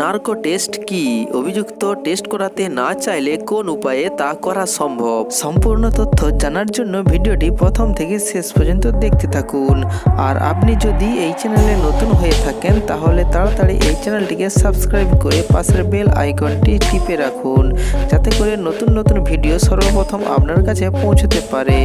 Narco test কি? অভিযুক্ত test করাতে না চাইলে কোন উপায়ে তা করা সম্ভব? সম্পূর্ণ তথ্য জানার জন্য ভিডিওটি প্রথম থেকে শেষ পর্যন্ত দেখতে থাকুন। আর আপনি যদি এই চ্যানেলে নতুন হয়ে থাকেন, তাহলে তাড়াতাড়ি এই চ্যানেলটিকে সাবস্ক্রাইব করে পাশের বেল আইকনটি টিপে রাখুন, যাতে করে নতুন নতুন ভিডিও সর্বপ্রথম আপনার কাছে পৌঁছতে পারে।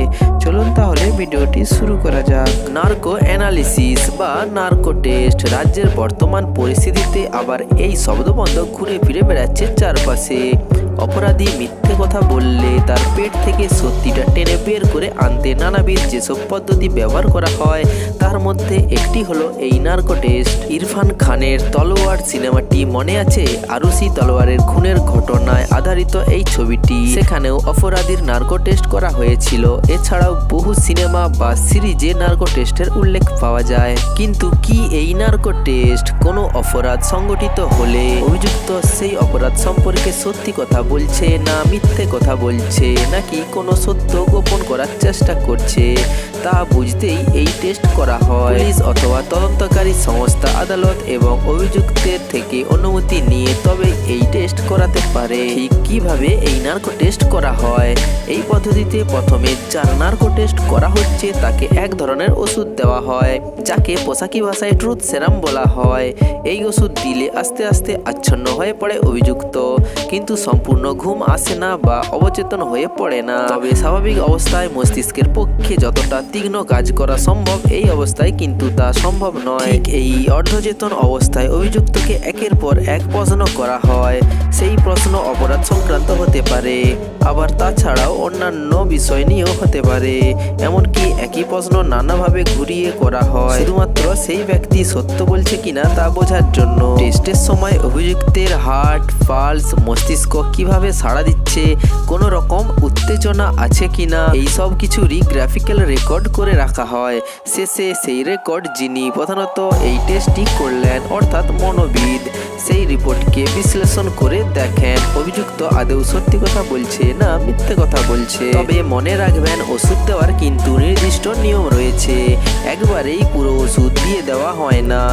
চলুন তাহলে ভিডিওটি শুরু করা যাক। নার্কো অ্যানালিসিস বা নার্কো টেস্ট, রাজ্যের বর্তমান পরিস্থিতিতে আবার এই শব্দবন্ধ ঘুরে ফিরে বেড়াচ্ছে চারপাশে। অপরাধী মিথ্যে কথা বললে তার পেট থেকে সত্যিটা টেনে বের করে আনতে নানাবিধ যেসব পদ্ধতি ব্যবহার করা হয়, তার মধ্যে একটি হলো এই নার্কো টেস্ট। ইরফান খানের তলোয়ার সিনেমাটি মনে আছে? আরুসি তলোয়ারের খুনের ঘটনায় আধারিত এই ছবিটি। সেখানেও অপরাধীর নার্কো টেস্ট করা হয়েছিল। এছাড়াও বহু সিনেমা বা সিরিজে নার্কো টেস্টের উল্লেখ পাওয়া যায়। কিন্তু কি এই নার্কো টেস্ট? কোনো অপরাধ সংগঠিত হলে অভিযুক্ত সেই অপরাধ সম্পর্কে সত্যি কথা বলছে না মিথ্যে কথা বলছে, নাকি কোনো সত্য গোপন করার চেষ্টা করছে, তা বুঝতেই এই টেস্ট করা হয়। পুলিশ অথবা তদন্তকারী সংস্থা আদালত এবং অভিযুক্তের থেকে অনুমতি নিয়ে তবে এই টেস্ট করাতে পারে। ঠিক কীভাবে এই নার্কো টেস্ট করা হয়? এই পদ্ধতিতে প্রথমে যার নার্কো টেস্ট করা হচ্ছে তাকে এক ধরনের ওষুধ দেওয়া হয়, যাকে পোশাকি ভাষায় ট্রুথ সেরাম বলা হয়। এই ওষুধ দিলে আস্তে আস্তে আচ্ছন্ন হয়ে পড়ে অভিযুক্ত। কিন্তু সম্পূর্ণ ঘুম আসে না বা অবচেতন হয়ে পড়ে না। তবে স্বাভাবিক অবস্থায় মস্তিষ্কের পক্ষে যতটা তীক্ষ্ণ কাজ করা সম্ভব এই অবস্থায় কিন্তু তা সম্ভব নয়। এই অর্ধচেতন অবস্থায় অভিযুক্তকে একের পর এক প্রশ্ন করা হয়। সেই প্রশ্ন অপরাধ সংক্রান্ত হতে পারে। আবার তাছাড়াও অন্যান্য বিষয় নিয়েও হতে পারে। এমনকি একই প্রশ্ন নানাভাবে ঘুরিয়ে করা হয়। শুধুমাত্র সেই ব্যক্তি সত্য বলছে কিনা তা বোঝার জন্য। টেস্টের সময় অভিযুক্তের হার্ট, পালস, মস্তিষ্ক কীভাবে সাড়া দিচ্ছে, কোনো রকম উত্তেজনা আছে কি না এই সব কিছুরই গ্রাফিক্যাল রেকর্ড করে রাখা হয়। শেষে সেই রেকর্ড যিনি প্রধানত এই টেস্টটি করলেন, অর্থাৎ মনোবিদ, সেই রিপোর্টকে বিশ্লেষণ করে দেখেন। অভিযুক্ত আদৌ সত্যি কথা বলছে না মিথ্যে কথা বলছে। তবে মনে রাখবেন, ওষুধ দেওয়ার কিন্তু নির্দিষ্ট নিয়ম রয়েছে। একবারেই পুরো ওষুধ দিয়ে দেওয়া হয় না।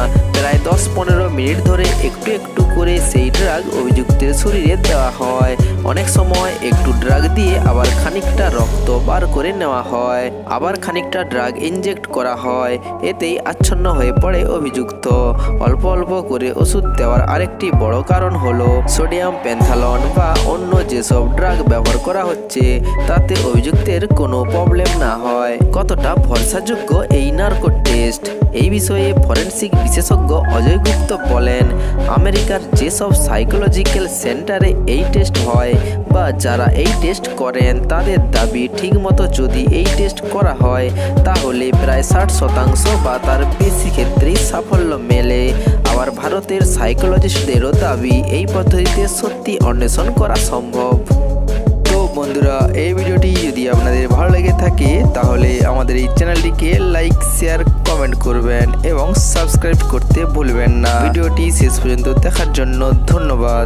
প্রায় দশ পনেরো মিনিট ধরে একটু একটু করে সেই ড্রাগ অভিযুক্তের শরীরে দেওয়া হয়। অনেক সময় একটু ড্রাগ দিয়ে আবার খানিকটা রক্ত বার করে নেওয়া হয়। আবার খানিকটা ড্রাগ ইনজেক্ট করা হয়। এতেই আচ্ছন্ন হয়ে পড়ে অভিযুক্ত। অল্প অল্প করে ওষুধ দেওয়ার আরেকটি বড় কারণ হলো সোডিয়াম প্যান্থালন বা অন্য যেসব ড্রাগ ব্যবহার করা হচ্ছে, তাতে অভিযুক্তের কোনো প্রবলেম না হয়। কতটা ভরসাযোগ্য এই নার্কো টেস্ট এই বিষয়ে ফরেন্সিক বিশেষজ্ঞ অজয় গুপ্ত বলেন, আমেরিকার যেসব সাইকোলজিক্যাল সেন্টারে এই টেস্ট হয় বা যারা এই টেস্ট করেন, তাদের দাবি ঠিকমতো যদি এই টেস্ট করা হয়, তাহলে প্রায় ষাট শতাংশ বা তার বেশি ক্ষেত্রেই সাফল্য মেলে। আবার ভারতের সাইকোলজিস্টদেরও দাবি, এই পদ্ধতিতে সত্যি অন্বেষণ করা সম্ভব। বন্ধুরা, এই ভিডিওটি যদি আপনাদের ভালো লেগে থাকে, তাহলে আমাদের এই চ্যানেলটিকে লাইক, শেয়ার, কমেন্ট করবেন এবং সাবস্ক্রাইব করতে ভুলবেন না। ভিডিওটি শেষ পর্যন্ত দেখার জন্য ধন্যবাদ।